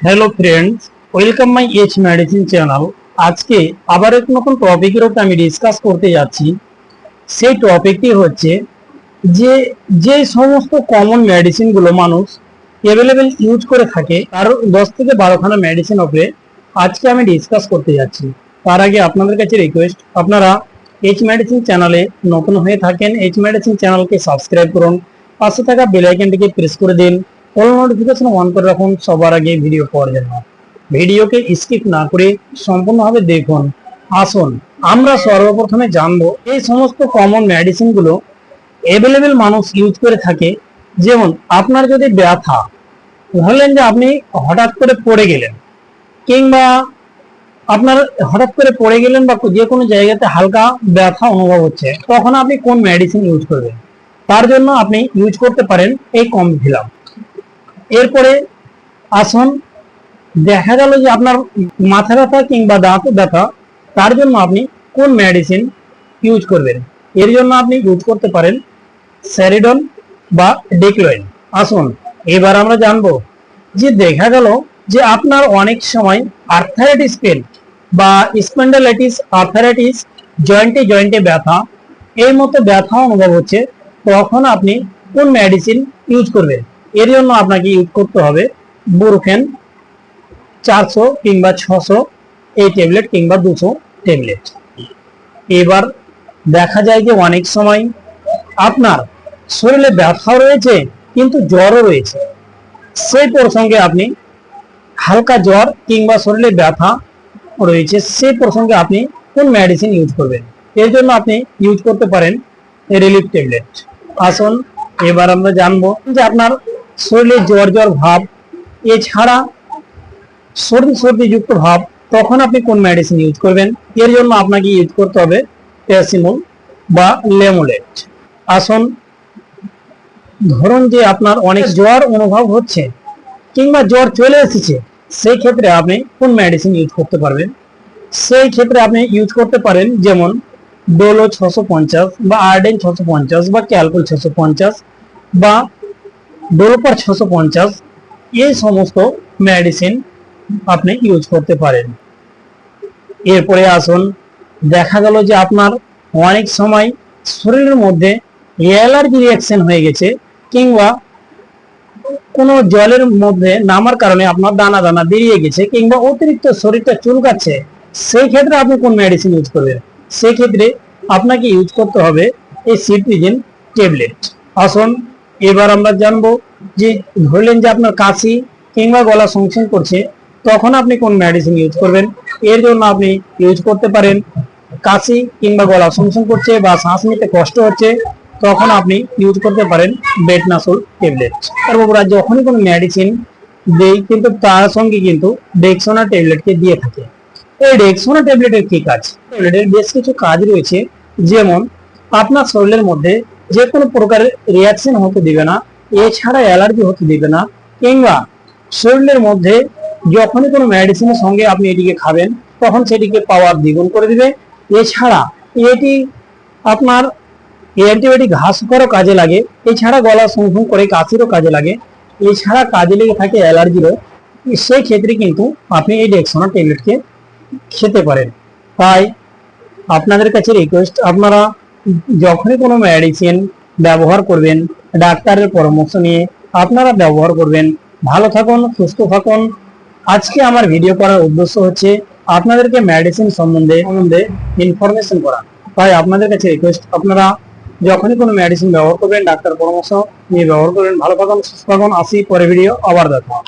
Hello friends welcome my H medicine channel আজকে আবার এক নতুন টপিকের উপর আমি ডিসকাস করতে যাচ্ছি। সেই টপিকটি হচ্ছে যে যে সমস্ত কমন মেডিসিনগুলো মানুষ অ্যাভেলেবেল ইউজ করে থাকে, তার দশ থেকে বারোখানা মেডিসিন উপরে আজকে আমি ডিসকাস করতে যাচ্ছি। তার আগে আপনাদের কাছে রিকোয়েস্ট আপনারা এইচ মেডিসিন চ্যানেলে নতুন হয়ে থাকেন এইচ মেডিসিন চ্যানেলকে সাবস্ক্রাইব করুন, পাশে থাকা বেল প্রেস করে দিন অল নোটিফিকেশন অন করে রাখুন, সবার আগে ভিডিও পাওয়ার জন্য। ভিডিওকে স্কিপ না করে সম্পূর্ণভাবে দেখুন। আসুন, আমরা সর্বপ্রথমে জানব এই সমস্ত কমন মেডিসিনগুলো অ্যাভেলেবেল মানুষ ইউজ করে থাকে। যেমন, আপনার যদি ব্যথা, ধরলেন যে আপনি হঠাৎ করে পড়ে গেলেন, কিংবা আপনার হঠাৎ করে পড়ে গেলেন বা যে কোনো জায়গাতে হালকা ব্যথা অনুভব হচ্ছে, তখন আপনি কোন মেডিসিন ইউজ করবেন? তার জন্য আপনি ইউজ করতে পারেন এই কমফিলাম এরপরে আসুন, দেখা গেল যে আপনার মাথা ব্যথা কিংবা দাঁত ব্যথা, তার জন্য আপনি কোন মেডিসিন ইউজ করবেন? এর জন্য আপনি ইউজ করতে পারেন স্যারিডন বা ডেক্লোইন আসুন, এবার আমরা জানব যে দেখা গেল যে আপনার অনেক সময় আর্থারাইটিস পেন বা স্পন্ডালাইটিস আর্থারাইটিস জয়েন্টে জয়েন্টে ব্যথা, এই মতো ব্যথা অনুভব হচ্ছে, তখন আপনি কোন মেডিসিন ইউজ করবেন? এর জন্য আপনাকে ইউজ করতে হবে বুরফেন চারশো কিংবা ছশো এই ট্যাবলেট কিংবা দুশো ট্যাবলেট এবার দেখা যায় যে অনেক সময় আপনার শরীরে ব্যথাও রয়েছে, কিন্তু জ্বরও রয়েছে। সেই প্রসঙ্গে আপনি হালকা জ্বর কিংবা শরীরে ব্যথা রয়েছে, সেই প্রসঙ্গে আপনি কোন মেডিসিন ইউজ করবেন? এর জন্য আপনি ইউজ করতে পারেন রিলিফ ট্যাবলেট আসুন, এবার আমরা জানব যে আপনার শরীরে জ্বর জ্বর ভাব, এছাড়া সর্দি সর্দি যুক্ত ভাব, তখন আপনি কোন মেডিসিন ইউজ করবেন? এর জন্য আপনাকে ইউজ করতে হবে প্যাসিমল বা লেমোলেট আসুন, ধরুন যে আপনার অনেক জ্বর অনুভব হচ্ছে কিংবা জ্বর চলে এসেছে, সেই ক্ষেত্রে আপনি কোন মেডিসিন ইউজ করতে পারবেন? সেই ক্ষেত্রে আপনি ইউজ করতে পারেন যেমন ডোলো ছশো পঞ্চাশ বা আর্ডেন ছশো পঞ্চাশ বা ক্যালকুল ছশো পঞ্চাশ বা ডোলোপার ছশো পঞ্চাশ, এই সমস্ত মেডিসিন আপনি ইউজ করতে পারেন। এরপরে আসুন, দেখা গেল যে আপনার অনেক সময় শরীরের মধ্যে অ্যালার্জি রিয়াকশন হয়ে গেছে কিংবা কোনো জলের মধ্যে নামার কারণে আপনার দানা দানা বেরিয়ে গেছে কিংবা অতিরিক্ত শরীরটা চুলকাচ্ছে, সেই ক্ষেত্রে আপনি কোন মেডিসিন ইউজ করবেন? সেই ক্ষেত্রে আপনাকে ইউজ করতে হবে এই সিট্রিজিন ট্যাবলেট আসুন এবার আমরা জানব যে ধরলেন যে আপনার কাশি কিংবা গলা সংশোধন করছে, তখন আপনি কোন মেডিসিন ইউজ করবেন? এর জন্য আপনি ইউজ করতে পারেন কাশি কিংবা গলা সংশোধন করছে বা শ্বাস নিতে কষ্ট হচ্ছে, তখন আপনি ইউজ করতে পারেন বেটনাসোল ট্যাবলেট আর তারপর যখনই কোনো মেডিসিন দেই, কিন্তু তার সঙ্গে কিন্তু ডেক্সোনা ট্যাবলেটকে দিয়ে থাকে। এই ডেক্সোনা ট্যাবলেটের কি কাজ? ট্যাবলেটের বেশ কিছু কাজ রয়েছে, যেমন আপনার শরীরের মধ্যে যে কোনো প্রকারের রিয়াকশন হতে দিবে না, এছাড়া অ্যালার্জি হতে দিবে না, কিংবা শরীরের মধ্যে যখনই কোনো মেডিসিনের সঙ্গে আপনি এটিকে খাবেন, তখন সেটিকে পাওয়ার দ্বিগুণ করে দিবে। এছাড়া এটি আপনার অ্যান্টিবায়োটিক ঘাস করারও কাজে লাগে, এছাড়া গলা সংশোধন করে কাশিরও কাজে লাগে, এছাড়া কাজে লেগে থাকে অ্যালার্জিরও সেই ক্ষেত্রে কিন্তু আপনি এই ডেক্সোনা ট্যাবলেটকে খেতে পারেন। তাই আপনাদের কাছে রিকোয়েস্ট আপনারা যখনই কোনো মেডিসিন ব্যবহার করবেন, ডাক্তারের পরামর্শ নিয়ে আপনারা ব্যবহার করবেন। ভালো থাকুন, সুস্থ থাকুন। আজকে আমার ভিডিও করার উদ্দেশ্য হচ্ছে আপনাদেরকে মেডিসিন সম্বন্ধে সম্বন্ধে ইনফরমেশন করা। তাই আপনাদের কাছে রিকোয়েস্ট আপনারা যখনই কোনো মেডিসিন ব্যবহার করবেন ডাক্তার পরামর্শ নিয়ে ব্যবহার করবেন। ভালো থাকুন, সুস্থ থাকুন। আসি পরে ভিডিও আবার দেখা